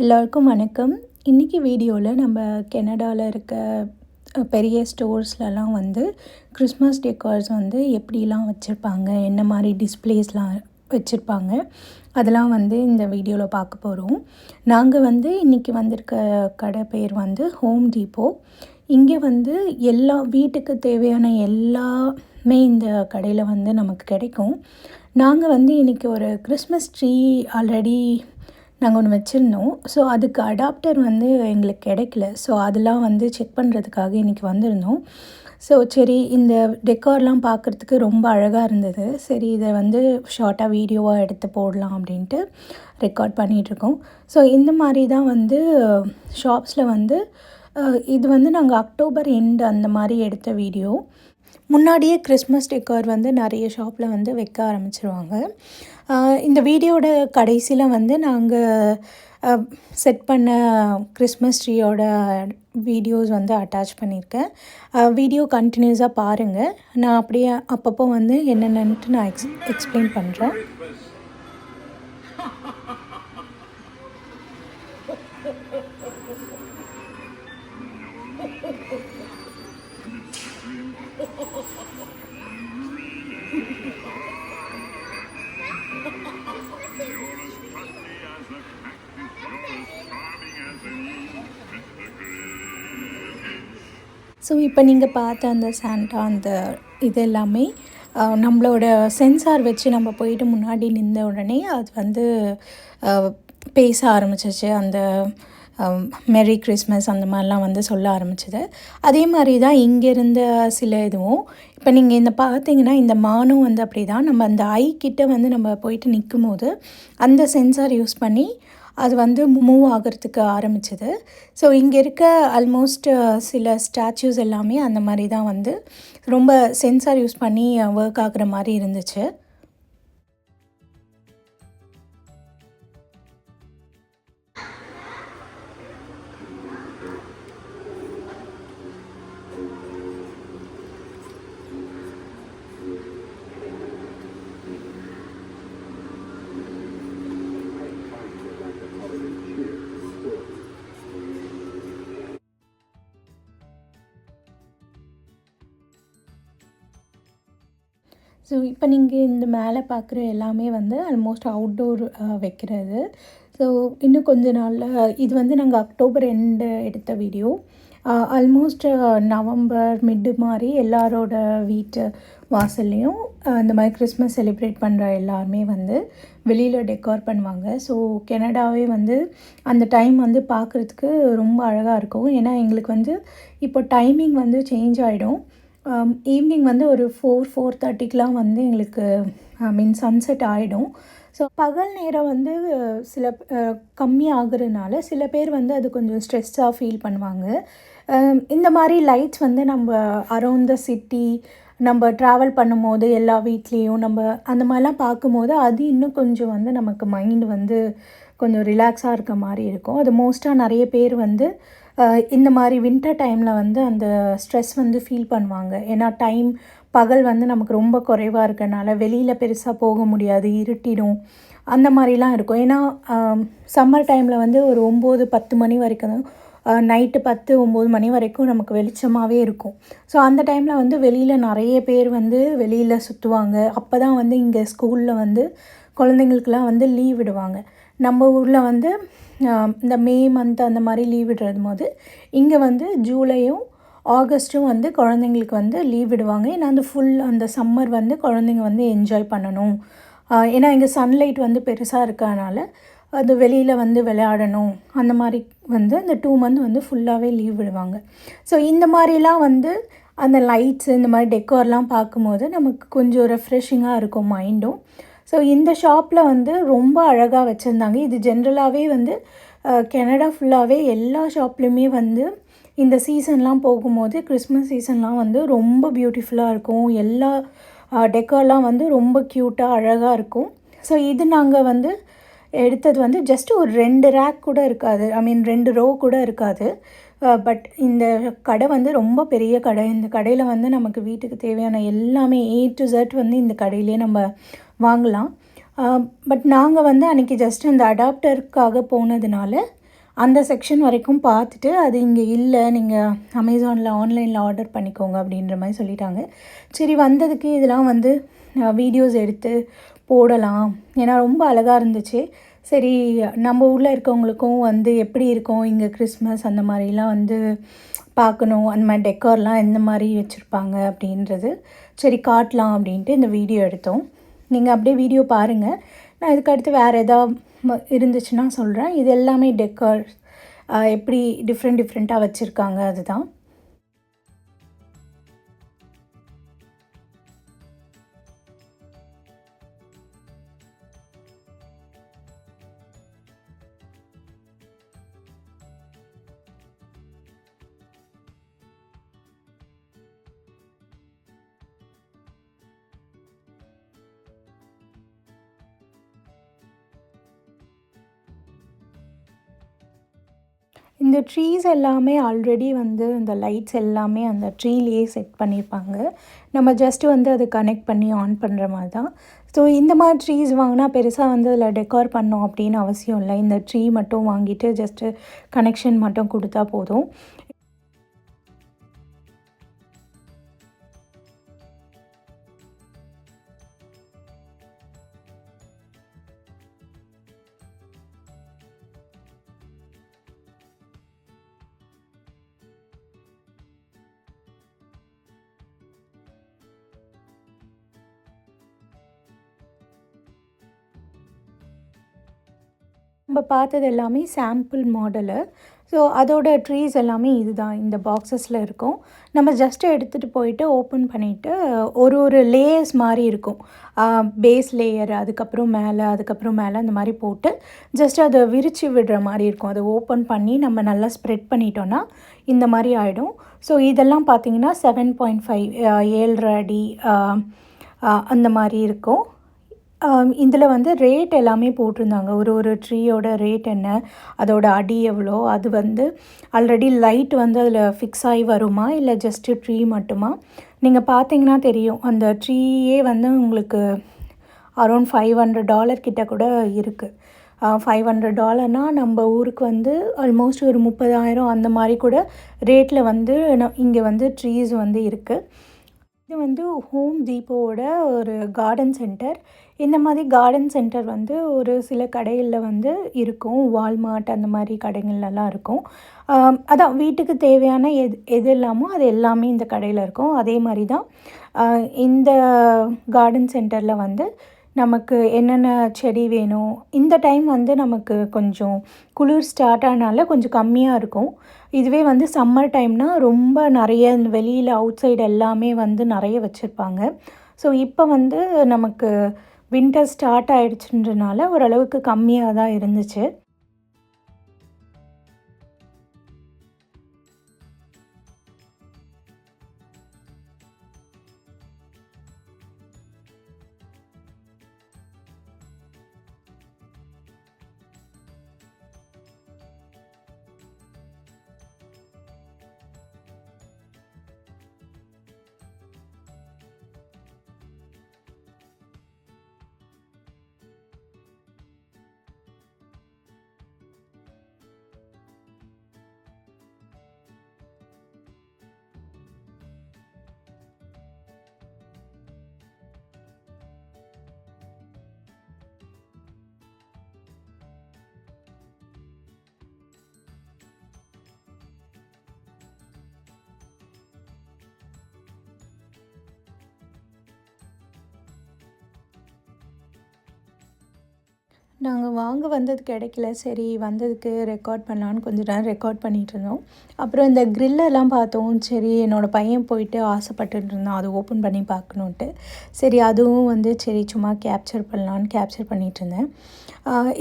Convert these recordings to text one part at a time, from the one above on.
எல்லோருக்கும் வணக்கம். இன்றைக்கி வீடியோவில் நம்ம கெனடாவில் இருக்க பெரிய ஸ்டோர்ஸ்லலாம் வந்து கிறிஸ்மஸ் டெக்கார்ஸ் வந்து எப்படிலாம் வச்சுருப்பாங்க? என்ன மாதிரி டிஸ்ப்ளேஸ்லாம் வச்சுருப்பாங்க? அதெல்லாம் வந்து இந்த வீடியோவில் பார்க்க போகிறோம் நாங்கள் வந்து இன்றைக்கி வந்திருக்க கடை பேர் வந்து ஹோம் டீப்போ இங்கே வந்து எல்லா வீட்டுக்கு தேவையான எல்லாமே இந்த கடையில் வந்து நமக்கு கிடைக்கும். நாங்கள் வந்து இன்றைக்கி ஒரு கிறிஸ்மஸ் ட்ரீ ஆல்ரெடி நாங்கள் ஒன்று வச்சுருந்தோம். ஸோ அதுக்கு அடாப்டர் வந்து எங்களுக்கு கிடைக்கல. ஸோ அதெல்லாம் வந்து செக் பண்ணுறதுக்காக இன்றைக்கி வந்திருந்தோம். ஸோ சரி இந்த டெக்கார்லாம் பார்க்குறதுக்கு ரொம்ப அழகாக இருந்தது. சரி இதை வந்து ஷார்ட்டாக வீடியோவாக எடுத்து போடலாம் அப்படின்ட்டு ரெக்கார்ட் பண்ணிகிட்ருக்கோம் ஸோ இந்த மாதிரி தான் வந்து ஷாப்ஸில் வந்து இது வந்து நாங்கள் அக்டோபர் எண்டு அந்த மாதிரி எடுத்த வீடியோ முன்னாடியே கிறிஸ்மஸ் டெக்கர் வந்து நிறைய ஷாப்பில் வந்து வைக்க ஆரம்பிச்சிருவாங்க. இந்த வீடியோட கடைசியில் வந்து நாங்கள் செட் பண்ண கிறிஸ்மஸ் ட்ரீயோட வீடியோஸ் வந்து அட்டாச் பண்ணியிருக்கேன். வீடியோ கண்டினியூஸாக பாருங்கள் நான் அப்படியே அப்பப்போ வந்து என்னென்னன்ட்டு நான் எக்ஸ் எக்ஸ்பிளைன் பண்ணுறேன் ஸோ இப்போ நீங்கள் பார்த்த அந்த சாண்டா அந்த இது எல்லாமே நம்மளோட சென்சார் வச்சு நம்ம போயிட்டு முன்னாடி நின்ற உடனே அது வந்து அஹ், பேச ஆரம்பிச்சிச்சு. அந்த மெரி கிறிஸ்மஸ் அந்த மாதிரிலாம் வந்து சொல்ல ஆரம்பிச்சது. அதே மாதிரி தான் இங்கே இருந்த சில இதுவும். இப்போ நீங்கள் இந்த பார்த்தீங்கன்னா இந்த மானும் வந்து அப்படி தான் நம்ம அந்த ஐ கிட்ட வந்து நம்ம போயிட்டு நிற்கும் போது அந்த சென்சார் யூஸ் பண்ணி அது வந்து மூவ் ஆகிறதுக்கு ஆரம்பிச்சது. ஸோ இங்கே இருக்க ஆல்மோஸ்ட் சில ஸ்டாச்சூஸ் எல்லாமே அந்த மாதிரி தான் வந்து ரொம்ப சென்சார் யூஸ் பண்ணி ஒர்க் ஆகுற மாதிரி இருந்துச்சு. ஸோ இப்போ நீங்கள் இந்த மேலே பார்க்குற எல்லாமே வந்து ஆல்மோஸ்ட் அவுட்டோர் வைக்கிறது. ஸோ இன்னும் கொஞ்ச நாளில் இது வந்து நாங்கள் அக்டோபர் எண்டு எடுத்த வீடியோ ஆல்மோஸ்ட் நவம்பர் மிட்டு மாதிரி எல்லாரோட வீட்டு வாசல்லையும் இந்த மாதிரி கிறிஸ்மஸ் செலிப்ரேட் பண்ணுற எல்லாருமே வந்து வெளியில் டெக்கோர் பண்ணுவாங்க. ஸோ கெனடாவே வந்து அந்த டைம் வந்து பார்க்குறதுக்கு ரொம்ப அழகாக இருக்கும். ஏன்னா எங்களுக்கு வந்து இப்போ டைமிங் வந்து சேஞ்ச் ஆகிடும் Um, ஈவினிங் வந்து ஒரு ஃபோர் ஃபோர் தேர்ட்டிக்கெலாம் வந்து எங்களுக்கு ஐ மீன் சன்செட் ஆகிடும் ஸோ பகல் நேரம் வந்து சில அஹ், கம்மி ஆகுறதுனால சில பேர் வந்து அது கொஞ்சம் ஸ்ட்ரெஸ்ஸாக ஃபீல் பண்ணுவாங்க. Um, இந்த மாதிரி லைட்ஸ் வந்து நம்ம அரௌண்ட் த சிட்டி நம்ம ட்ராவல் பண்ணும்போது எல்லா வீட்லேயும் நம்ம அந்த மாதிரிலாம் பார்க்கும்போது அது இன்னும் கொஞ்சம் வந்து நமக்கு மைண்ட் வந்து கொஞ்சம் ரிலாக்ஸாக இருக்க மாதிரி இருக்கும். அது மோஸ்ட்டாக நிறைய பேர் வந்து இந்த மாதிரி வின்டர் டைமில் வந்து அந்த ஸ்ட்ரெஸ் வந்து ஃபீல் பண்ணுவாங்க. ஏன்னா டைம் பகல் வந்து நமக்கு ரொம்ப குறைவாக இருக்கனால வெளியில் பெருசாக போக முடியாது இருட்டிடும். அந்த மாதிரிலாம் இருக்கும். ஏன்னா சம்மர் டைமில் வந்து ஒரு ஒம்பது பத்து மணி வரைக்கும் நைட்டு பத்து ஒம்பது மணி வரைக்கும் நமக்கு வெளிச்சமாகவே இருக்கும். ஸோ அந்த டைமில் வந்து வெளியில் நிறைய பேர் வந்து வெளியில் சுற்றுவாங்க அப்போ தான் வந்து இங்கே ஸ்கூலில் வந்து குழந்தைங்களுக்குலாம் வந்து லீவ் விடுவாங்க. நம்ம ஊரில் வந்து இந்த மே மந்த் அந்த மாதிரி லீவ் விடுறது போது இங்கே வந்து ஜூலையும் ஆகஸ்ட்டும் வந்து குழந்தைங்களுக்கு வந்து லீவ் விடுவாங்க. ஏன்னா அந்த ஃபுல் அந்த சம்மர் வந்து குழந்தைங்க வந்து என்ஜாய் பண்ணணும். ஏன்னா இங்கே சன்லைட் வந்து பெருசாக இருக்கறனால அது வெளியில் வந்து விளையாடணும். அந்த மாதிரி வந்து அந்த டூ மந்த் வந்து ஃபுல்லாகவே லீவ் விடுவாங்க. ஸோ இந்த மாதிரிலாம் வந்து அந்த லைட்ஸ் இந்த மாதிரி டெக்கோர்லாம் பார்க்கும்போது நமக்கு கொஞ்சம் ரெஃப்ரெஷிங்காக இருக்கும் மைண்டும் ஸோ இந்த ஷாப்பில் வந்து ரொம்ப அழகாக வச்சுருந்தாங்க. இது ஜென்ரலாகவே வந்து கெனடா கனடா ஃபுல்லாகவே எல்லா ஷாப்லேயுமே வந்து இந்த சீசன்லாம் போகும்போது கிறிஸ்மஸ் சீசன்லாம் வந்து ரொம்ப பியூட்டிஃபுல்லாக இருக்கும். எல்லா டெக்கர்லாம் வந்து ரொம்ப க்யூட்டாக அழகாக இருக்கும். ஸோ இது நாங்கள் வந்து எடுத்தது வந்து ஜஸ்ட் ஒரு ரெண்டு ரேக் கூட இருக்காது. ஐ மீன் ரெண்டு ரோ கூட இருக்காது. பட் இந்த கடை வந்து ரொம்ப பெரிய கடை. இந்த கடையில் வந்து நமக்கு வீட்டுக்கு தேவையான எல்லாமே ஏ டு Z வந்து இந்த கடையிலே நம்ம வாங்கலாம். பட் நாங்கள் வந்து அன்றைக்கி ஜஸ்ட் அந்த அடாப்டருக்காக போனதுனால அந்த செக்ஷன் வரைக்கும் பார்த்துட்டு அது இங்கே இல்லை நீங்கள் அமேசானில் ஆன்லைனில் ஆர்டர் பண்ணிக்கோங்க அப்படின்ற மாதிரி சொல்லிட்டாங்க. சரி வந்ததுக்கு இதெல்லாம் வந்து வீடியோஸ் எடுத்து போடலாம். ஏன்னா ரொம்ப அழகாக இருந்துச்சு. சரி நம்ம ஊரில் இருக்கவங்களுக்கும் வந்து எப்படி இருக்கும் இங்கே கிறிஸ்மஸ் அந்த மாதிரிலாம் வந்து பார்க்கணும் அந்த மாதிரி டெக்கார்லாம் எந்த மாதிரி வச்சுருப்பாங்க அப்படின்றது. சரி காட்டலாம் அப்படின்ட்டு இந்த வீடியோ எடுத்தோம். நீங்கள் அப்படியே வீடியோ பாருங்கள் நான் இதுக்கு அடுத்து வேறு எதாவது இருந்துச்சுன்னா சொல்கிறேன் இது எல்லாமே டெக்கர்ஸ் எப்படி டிஃப்ரெண்ட் டிஃப்ரெண்ட்டாக வச்சுருக்காங்க அதுதான். இந்த ட்ரீஸ் எல்லாமே ஆல்ரெடி வந்து இந்த லைட்ஸ் எல்லாமே அந்த ட்ரீலேயே செட் பண்ணியிருப்பாங்க நம்ம ஜஸ்ட்டு வந்து அதை கனெக்ட் பண்ணி ஆன் பண்ணுற மாதிரி தான். ஸோ இந்த மாதிரி ட்ரீஸ் வாங்கினா பெருசாக வந்து அதில் டெக்கார் பண்ணோம் அப்படின்னு அவசியம் இல்லை. இந்த ட்ரீ மட்டும் வாங்கிட்டு ஜஸ்ட்டு கனெக்ஷன் மட்டும் கொடுத்தா போதும். நம்ம பார்த்தது எல்லாமே சாம்பிள் மாடலு ஸோ அதோட ட்ரீஸ் எல்லாமே இதுதான் இந்த பாக்ஸஸில் இருக்கும். நம்ம ஜஸ்ட்டு எடுத்துகிட்டு போயிட்டு ஓப்பன் பண்ணிவிட்டு ஒரு ஒரு லேயர்ஸ் மாதிரி இருக்கும். பேஸ் லேயர் அதுக்கப்புறம் மேலே அதுக்கப்புறம் மேலே அந்த மாதிரி போட்டு ஜஸ்ட் அதை விரித்து விடுற மாதிரி இருக்கும். அதை ஓப்பன் பண்ணி நம்ம நல்லா ஸ்ப்ரெட் பண்ணிட்டோன்னா இந்த மாதிரி ஆகிடும் ஸோ இதெல்லாம் பார்த்திங்கன்னா செவன் பாயிண்ட் ஃபைவ் ஏழரை அடி அந்த மாதிரி இருக்கும். இதில் வந்து ரேட் எல்லாமே போட்டிருந்தாங்க. ஒரு ஒரு ட்ரீயோட ரேட் என்ன அதோட அடி எவ்வளோ அது வந்து ஆல்ரெடி லைட் வந்து அதில் ஃபிக்ஸ் ஆகி வருமா இல்லை ஜஸ்ட்டு ட்ரீ மட்டுமா? நீங்கள் பார்த்தீங்கன்னா தெரியும். அந்த ட்ரீயே வந்து உங்களுக்கு அரௌண்ட் ஃபைவ் ஹண்ட்ரட் டாலர் கிட்ட கூட இருக்குது ஃபைவ் ஹண்ட்ரட் டாலர்னால் நம்ம ஊருக்கு வந்து ஆல்மோஸ்ட் ஒரு முப்பதாயிரம் அந்த மாதிரி கூட ரேட்டில் வந்து இங்கே வந்து ட்ரீஸ் வந்து இருக்குது இது வந்து ஹோம் தீபோவோட ஒரு கார்டன் சென்டர் இந்த மாதிரி கார்டன் சென்டர் வந்து ஒரு சில கடைகளில் வந்து இருக்கும். வால்மார்ட் அந்த மாதிரி கடைகள்லலாம் இருக்கும். அதான் வீட்டுக்கு தேவையான எது எது இல்லாமோ அது எல்லாமே இந்த கடையில் இருக்கும். அதே மாதிரி தான் இந்த கார்டன் சென்டரில் வந்து நமக்கு என்னென்ன செடி வேணும்? இந்த டைம் வந்து நமக்கு கொஞ்சம் குளிர் ஸ்டார்ட் ஆனால கொஞ்சம் கம்மியாக இருக்கும். இதுவே வந்து சம்மர் டைம்னால் ரொம்ப நிறைய வெளியில் அவுட் சைடு எல்லாமே வந்து நிறைய வச்சுருப்பாங்க. ஸோ இப்போ வந்து நமக்கு வின்டர் ஸ்டார்ட் ஆகிடுச்சுன்றனால ஓரளவுக்கு கம்மியாக தான் இருந்துச்சு. நாங்கள் வாங்க வந்தது கிடைக்கல. சரி வந்ததுக்கு ரெக்கார்ட் பண்ணலான்னு கொஞ்ச நேரம் ரெக்கார்ட் பண்ணிகிட்டு இருந்தோம். அப்புறம் இந்த க்ரில்லெல்லாம் பார்த்தோம். சரி என்னோடய பையன் போயிட்டு ஆசைப்பட்டுட்டு இருந்தான். அதை ஓப்பன் பண்ணி பார்க்கணுன்ட்டு சரி அதுவும் வந்து சரி சும்மா கேப்சர் பண்ணலான்னு கேப்சர் பண்ணிகிட்டு இருந்தேன்.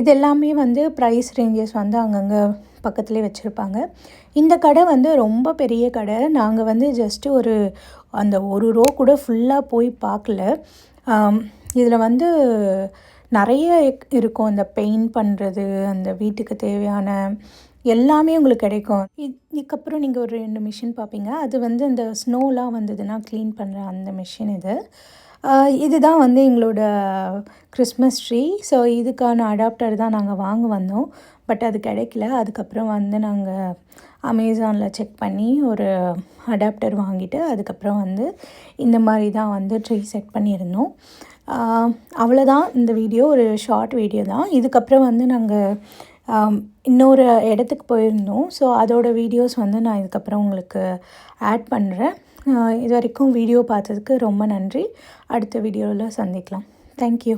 இது எல்லாமே வந்து ப்ரைஸ் ரேஞ்சஸ் வந்து அங்கங்கே பக்கத்துலேயே வச்சுருப்பாங்க. இந்த கடை வந்து ரொம்ப பெரிய கடை. நாங்கள் வந்து ஜஸ்ட்டு ஒரு அந்த ஒரு ரோ கூட ஃபுல்லாக போய் பார்க்கல. இதில் வந்து நிறைய இருக்கும். இந்த பெயிண்ட் பண்ணுறது அந்த வீட்டுக்கு தேவையான எல்லாமே உங்களுக்கு கிடைக்கும். இதுக்கப்புறம் நீங்கள் ஒரு ரெண்டு மிஷின் பார்ப்பீங்க. அது வந்து இந்த ஸ்னோலாம் வந்ததுன்னா க்ளீன் பண்ணுற அந்த மிஷின் இது. இதுதான் வந்து எங்களோட கிறிஸ்மஸ் ட்ரீ ஸோ இதுக்கான அடாப்டர் தான் நாங்கள் வாங்க வந்தோம். பட் அது கிடைக்கல. அதுக்கப்புறம் வந்து நாங்கள் அமேசானில் செக் பண்ணி ஒரு அடாப்டர் வாங்கிட்டு அதுக்கப்புறம் வந்து இந்த மாதிரி தான் வந்து ட்ரீ செட் பண்ணியிருந்தோம். அவ்வளோதான் இந்த வீடியோ ஒரு ஷார்ட் வீடியோ தான். இதுக்கப்புறம் வந்து நாங்கள் இன்னொரு இடத்துக்கு போயிருந்தோம். ஸோ அதோட வீடியோஸ் வந்து நான் இதுக்கப்புறம் உங்களுக்கு ஆட் பண்ணுறேன் இது வரைக்கும் வீடியோ பார்த்ததுக்கு ரொம்ப நன்றி. அடுத்த வீடியோவில் சந்திக்கலாம். தேங்க்யூ